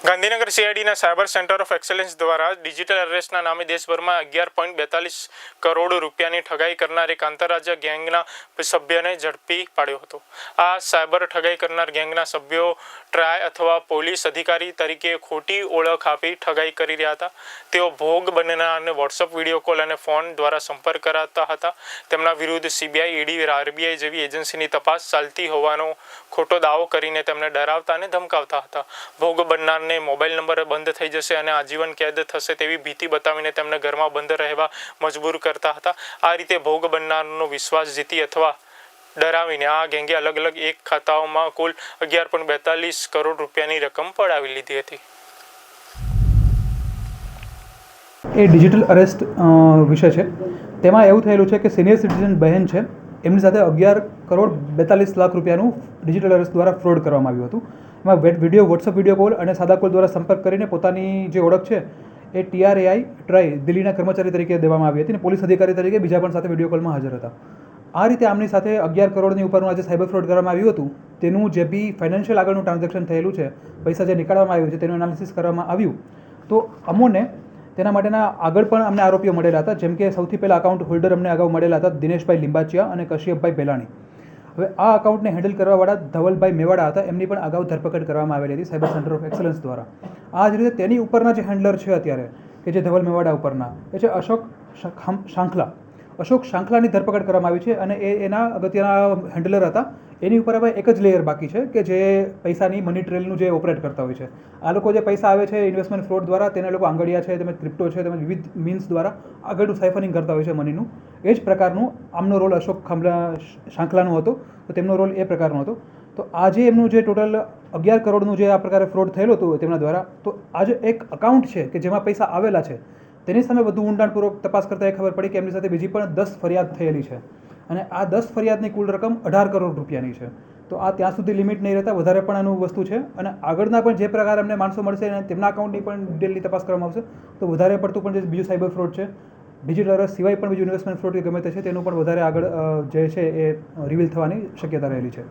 ગાંધીનગર સીઆઈડીના cyber centre of excellence દ્વારા digital અરેસ્ટના નામે દેશભરમાં અગિયાર પોઈન્ટ બેતાલીસ કરોડ રૂપિયાની ઠગાઈ કરનાર એક આંતરરાજ્ય ગેંગના સભ્યને ઝડપી પાડ્યો હતો. આ સાયબર ઠગાઈ કરનાર ગેંગના સભ્યો ટ્રાય અથવા પોલીસ અધિકારી તરીકે ખોટી ઓળખ આપી ઠગાઈ કરી રહ્યા હતા. તેઓ ભોગ બનનારને વોટ્સઅપ વીડિયો કોલ અને ફોન દ્વારા સંપર્ક કરાતા હતા. તેમના વિરુદ્ધ સીબીઆઈ ઈડી આરબીઆઈ જેવી એજન્સીની તપાસ ચાલતી હોવાનો ખોટો દાવો કરીને તેમને ડરાવતા અને ધમકાવતા હતા. ભોગ બનનારને મોબાઈલ નંબર બંધ થઈ જશે અને આજીવન કેદ થશે તેવી ભીતિ બતાવીને તેમને ઘરમાં બંધ રહેવા મજબૂર કરતા હતા. આ રીતે ભોગ બનનારનો વિશ્વાસ જીતી અથવા ડરાવીને આ ગેંગે અલગ અલગ એક ખાતાઓમાં કુલ અગિયાર પોઈન્ટ બેતાલીસ કરોડ રૂપિયાની રકમ પડાવી લીધી હતી. એ ડિજિટલ અરેસ્ટ વિશે છે. તેમાં એવું થયેલું છે કે સિનિયર સિટીઝન બહેન છે. એમની સાથે અગિયાર કરોડ બેતાલીસ લાખ રૂપિયાનું ડિજિટલ અરેસ્ટ દ્વારા ફ્રોડ કરવામાં આવ્યું હતું. એમાં વેટ વીડિયો વોટ્સઅપ વીડિયો કોલ અને સાદા કોલ દ્વારા સંપર્ક કરીને પોતાની જે ઓળખ છે, એ ટીઆરએઆઈ ટ્રાય દિલ્હીના કર્મચારી તરીકે દેવામાં આવી હતી અને પોલીસ અધિકારી તરીકે બીજા પણ સાથે વીડિયો કોલમાં હાજર હતા. આ રીતે આમની સાથે અગિયાર કરોડની ઉપરનું આજે સાયબર ફ્રોડ કરવામાં આવ્યું હતું. તેનું જે બી ફાઇનાન્શિયલ આગળનું ટ્રાન્ઝેક્શન થયેલું છે, પૈસા જે નીકાળવામાં આવ્યું છે, તેનું એનાલિસિસ કરવામાં આવ્યું. તો અમોને તેના માટેના આગળ પણ અમને આરોપીઓ મળેલા હતા. જેમ કે સૌથી પહેલાં અકાઉન્ટ હોલ્ડર અમને અગાઉ મળેલા હતા દિનેશભાઈ લિંબાચિયા અને કશ્યપભાઈ બેલાણી હવે આ અકાઉન્ટને હેન્ડલ કરવાવાળા ધવલભાઈ મેવાડા હતા. એમની પણ અગાઉ ધરપકડ કરવામાં આવેલી હતી સાયબર સેન્ટર ઓફ એક્સલન્સ દ્વારા. આ જ રીતે તેની ઉપરના જે હેન્ડલર છે અત્યારે, કે જે ધવલ મેવાડા ઉપરના, એ છે અશોક શાખ- શાંખલા. અશોક શાંખલાની ધરપકડ કરવામાં આવી છે અને એ એના અગત્યના હેન્ડલર હતા. એની ઉપર હવે એક જ લેયર બાકી છે કે જે પૈસાની મની ટ્રેલનું જે ઓપરેટ કરતા હોય છે. આ લોકો જે પૈસા આવે છે ઇન્વેસ્ટમેન્ટ ફ્રોડ દ્વારા, તેને લોકો આંગળિયા છે, તેમજ ક્રિપ્ટો છે, તેમજ વિવિધ મીન્સ દ્વારા આગળનું સાયફરિંગ કરતા હોય છે મનીનું એ જ પ્રકારનું આમનો રોલ અશોક ખાંભલા શાંખલાનો હતો, તો તેમનો રોલ એ પ્રકારનો હતો. તો આજે એમનું જે ટોટલ અગિયાર કરોડનું જે આ પ્રકારે ફ્રોડ થયેલું હતું તેમના દ્વારા, તો આજે એક અકાઉન્ટ છે કે જેમાં પૈસા આવેલા છે. તેની સામે વધુ ઊંડાણપૂર્વક તપાસ કરતાં એ ખબર પડી કે એમની સાથે બીજી પણ દસ ફરિયાદ થયેલી છે. અને આ દસ ફરિયાદની કુલ રકમ અઢાર કરોડ રૂપિયાની છે. તો આ ત્યાં સુધી લિમિટ નહીં રહેતા વધારે પણ આનું વસ્તુ છે. અને આગળના પણ જે પ્રકાર અમને માણસો મળશે અને તેમના અકાઉન્ટની પણ ડિટેલની તપાસ કરવામાં આવશે, તો વધારે પડતું પણ જે બીજું સાયબર ફ્રોડ છે ડિજિટલ સિવાય પણ બીજું ઇન્વેસ્ટમેન્ટ ફ્રોડ કે ગમે તે છે, તેનું પણ વધારે આગળ જે છે એ રિવીલ થવાની શક્યતા રહેલી છે.